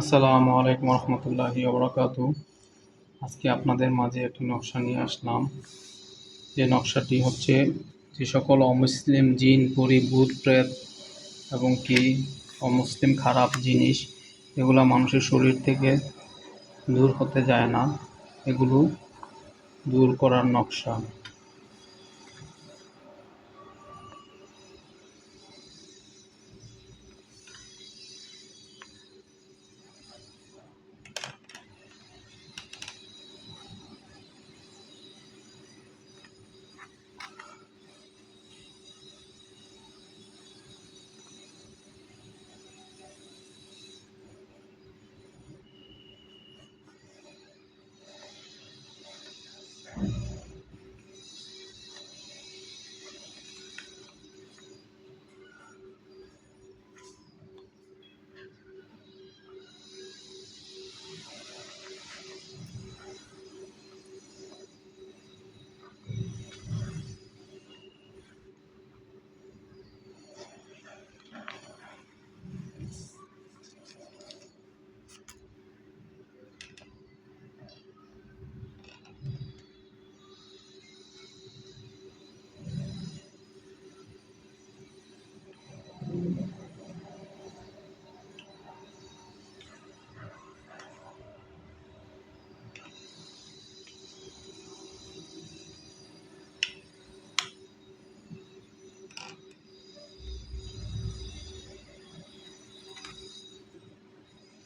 আসসালামু আলাইকুম রহমতুল্লাহি ওবরাকাতু। আজকে আপনাদের মাঝে একটি নকশা নিয়ে আসলাম। যে নকশাটি হচ্ছে যে সকল অমুসলিম জিন, পরি ভূত প্রেত এবং কি অমুসলিম খারাপ জিনিস, এগুলো মানুষের শরীর থেকে দূর হতে যায় না। এগুলো দূর করার নকশা।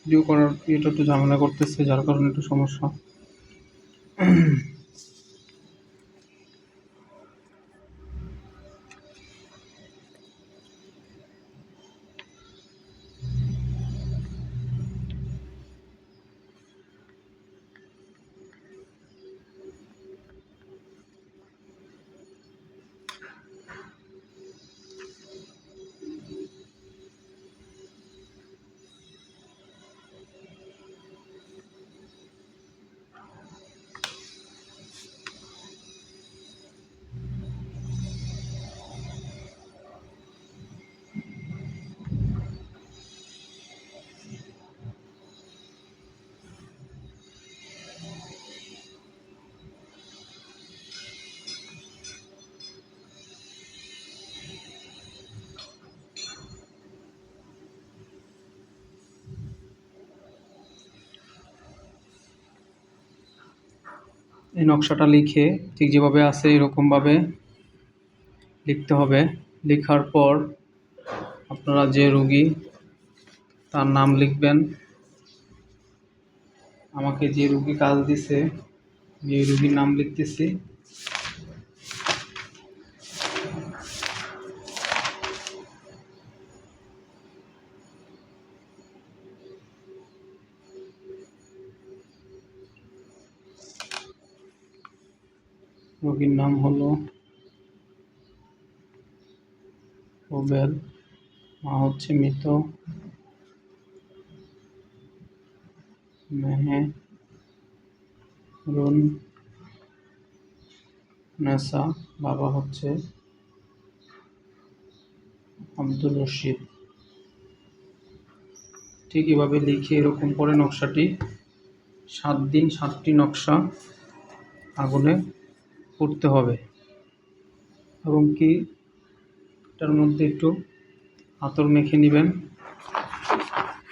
ভিডিও করার ইয়েটা একটু ঝামেলা করতেছে যার কারণে একটু সমস্যা। এই নকশাটা লিখে ঠিক যেভাবে আছে এরকমভাবে লিখতে হবে। লেখার পর আপনারা যে রুগী, তার নাম লিখবেন। আমাকে যে রুগী কাজ দিছে, যে রুগীর নাম লিখতেছি। রোগীর নাম হলো ওবেল মা হচ্ছে মৃত। মেহেরুন নেসা, বাবা হচ্ছে আব্দুল রশিদ। ঠিক এভাবে লিখে এরকম করে নকশাটি, সাত দিন সাতটি নকশা আগুনে করতে হবে। এবং কি? এটার মধ্যে একটু আতর মেখে নেবেন।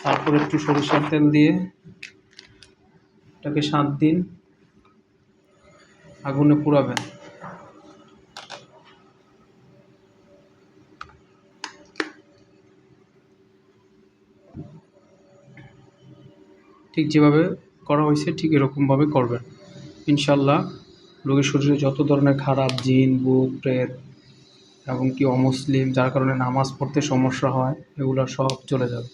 তারপর একটু সরিষার তেল দিয়ে এটাকে সাত দিন আগুনে পুরাবেন ঠিক যেভাবে করা হয়েছে ঠিক এরকমভাবে করবেন। ইনশাল্লাহ রোগীর শরীরে যত ধরনের খারাপ জিন ভূত প্রেত এবং কি অমুসলিম, যার কারণে নামাজ পড়তে সমস্যা হয়, এগুলো সব চলে যাবে।